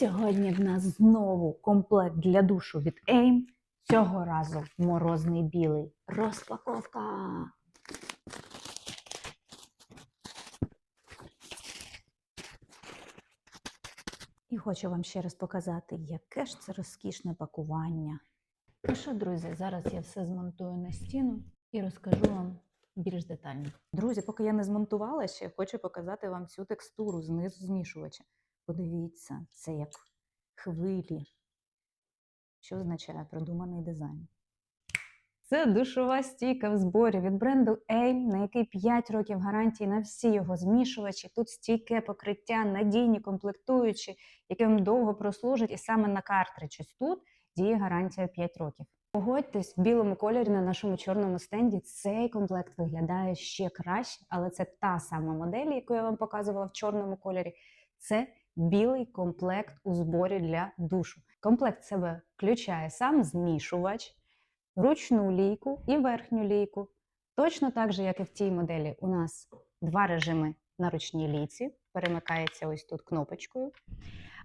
сьогодні в нас знову комплект для душу від AIM. Цього разу морозний білий. Розпаковка. І хочу вам ще раз показати, яке ж це розкішне пакування. Ну що, друзі, зараз я все змонтую на стіну і розкажу вам більш детально. Друзі, поки я не змонтувала ще, хочу показати вам цю текстуру знизу змішувача. Подивіться, це як хвилі. Що означає продуманий дизайн? Це душова стійка в зборі від бренду AIM, на який 5 років гарантії на всі його змішувачі. Тут стійке покриття, надійні комплектуючі, які вам довго прослужать, і саме на картридж тут діє гарантія 5 років. Погодьтесь, в білому кольорі на нашому чорному стенді цей комплект виглядає ще краще, але це та сама модель, яку я вам показувала в чорному кольорі. Це білий комплект у зборі для душу. Комплект себе включає сам змішувач, ручну лійку і верхню лійку. Точно так же, як і в тій моделі, у нас два режими на ручній лійці, перемикається ось тут кнопочкою.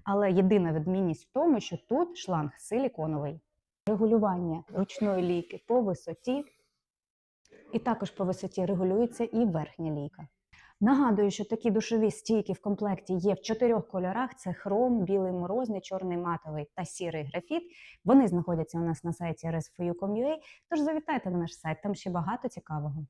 Але єдина відмінність в тому, що тут шланг силіконовий. Регулювання ручної лійки по висоті, і також по висоті регулюється і верхня лійка. Нагадую, що такі душові стійки в комплекті є в чотирьох кольорах: це хром, білий морозний, чорний матовий та сірий графіт. Вони знаходяться у нас на сайті rs4u.com.ua, Тож завітайте на наш сайт, там ще багато цікавого.